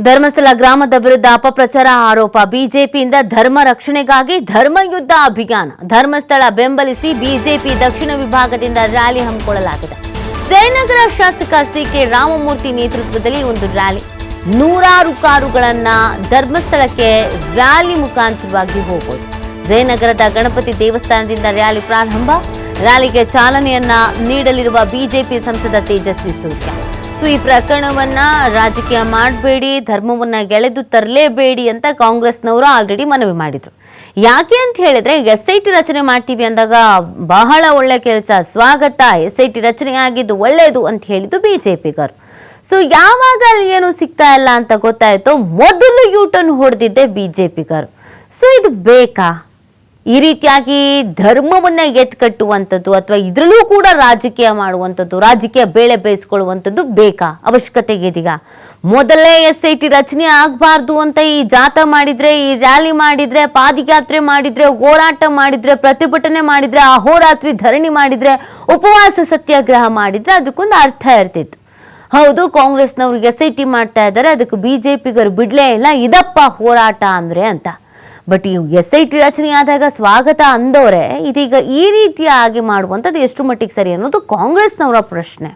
ಧರ್ಮಸ್ಥಳ ಗ್ರಾಮದ ವಿರುದ್ಧ ಅಪಪ್ರಚಾರ ಆರೋಪ. ಬಿಜೆಪಿಯಿಂದ ಧರ್ಮ ರಕ್ಷಣೆಗಾಗಿ ಧರ್ಮಯುದ್ಧ ಅಭಿಯಾನ. ಧರ್ಮಸ್ಥಳ ಬೆಂಬಲಿಸಿ ಬಿಜೆಪಿ ದಕ್ಷಿಣ ವಿಭಾಗದಿಂದ ರ್ಯಾಲಿ ಹಮ್ಮಿಕೊಳ್ಳಲಾಗಿದೆ. ಜಯನಗರ ಶಾಸಕ ಸಿಕೆ ರಾಮಮೂರ್ತಿ ನೇತೃತ್ವದಲ್ಲಿ ಒಂದು ರ್ಯಾಲಿ. ನೂರಾರು ಕಾರುಗಳನ್ನ ಧರ್ಮಸ್ಥಳಕ್ಕೆ ರ್ಯಾಲಿ ಮುಖಾಂತರವಾಗಿ ಹೋಗೋದು. ಜಯನಗರದ ಗಣಪತಿ ದೇವಸ್ಥಾನದಿಂದ ರ್ಯಾಲಿ ಪ್ರಾರಂಭ. ರ್ಯಾಲಿಗೆ ಚಾಲನೆಯನ್ನ ನೀಡಲಿರುವ ಬಿಜೆಪಿ ಸಂಸದ ತೇಜಸ್ವಿ ಸೂರ್ಯ. ಸೊ, ಈ ಪ್ರಕರಣವನ್ನ ರಾಜಕೀಯ ಮಾಡಬೇಡಿ, ಧರ್ಮವನ್ನ ಗೆಳೆದು ತರಲೇಬೇಡಿ ಅಂತ ಕಾಂಗ್ರೆಸ್ನವರು ಆಲ್ರೆಡಿ ಮನವಿ ಮಾಡಿದ್ರು. ಯಾಕೆ ಅಂತ ಹೇಳಿದ್ರೆ ಎಸ್ ಐ ಟಿ ರಚನೆ ಮಾಡ್ತೀವಿ ಅಂದಾಗ ಬಹಳ ಒಳ್ಳೆ ಕೆಲಸ, ಸ್ವಾಗತ, ಎಸ್ ಐ ಟಿ ರಚನೆ ಆಗಿದ್ದು ಒಳ್ಳೆಯದು ಅಂತ ಹೇಳಿದ್ದು ಬಿಜೆಪಿಗರು ಸೊ, ಯಾವಾಗ ಅಲ್ಲಿ ಏನು ಸಿಗ್ತಾ ಇಲ್ಲ ಅಂತ ಗೊತ್ತಾಯ್ತು? ಮೊದಲು ಯೂಟರ್ನ್ ಹೊಡೆದಿದ್ದೆ ಬಿಜೆಪಿಗರು ಸೊ, ಇದು ಬೇಕಾ? ಈ ರೀತಿಯಾಗಿ ಧರ್ಮವನ್ನ ಎತ್ಕಟ್ಟುವಂಥದ್ದು ಅಥವಾ ಇದರಲ್ಲೂ ಕೂಡ ರಾಜಕೀಯ ಮಾಡುವಂಥದ್ದು, ರಾಜಕೀಯ ಬೇಳೆ ಬೇಯಿಸ್ಕೊಳ್ಳುವಂಥದ್ದು ಬೇಕಾ? ಅವಶ್ಯಕತೆ ಇದೀಗ. ಮೊದಲೇ ಎಸ್ ಐ ಟಿ ರಚನೆ ಆಗಬಾರ್ದು ಅಂತ ಈ ಜಾಥಾ ಮಾಡಿದ್ರೆ, ಈ ರ್ಯಾಲಿ ಮಾಡಿದ್ರೆ, ಪಾದಯಾತ್ರೆ ಮಾಡಿದ್ರೆ, ಹೋರಾಟ ಮಾಡಿದ್ರೆ, ಪ್ರತಿಭಟನೆ ಮಾಡಿದ್ರೆ, ಅಹೋರಾತ್ರಿ ಧರಣಿ ಮಾಡಿದ್ರೆ, ಉಪವಾಸ ಸತ್ಯಾಗ್ರಹ ಮಾಡಿದ್ರೆ ಅದಕ್ಕೊಂದು ಅರ್ಥ ಇರ್ತಿತ್ತು. ಹೌದು ಕಾಂಗ್ರೆಸ್ನವ್ರಿಗೆ ಎಸ್ ಐ ಟಿ ಮಾಡ್ತಾ ಇದ್ದಾರೆ, ಅದಕ್ಕೆ ಬಿಜೆಪಿಗರು ಬಿಡಲೇ ಇಲ್ಲ, ಇದಪ್ಪ ಹೋರಾಟ ಅಂದ್ರೆ ಅಂತ. ಬಟ್ ಈ ಎಸ್ ಐ ಟಿ ರಚನೆ ಆದಾಗ ಸ್ವಾಗತ ಅಂದೋರೆ ಇದೀಗ ಈ ರೀತಿಯಾಗಿ ಮಾಡುವಂಥದ್ದು ಎಷ್ಟು ಮಟ್ಟಿಗೆ ಸರಿ ಅನ್ನೋದು ಕಾಂಗ್ರೆಸ್ನವರ ಪ್ರಶ್ನೆ.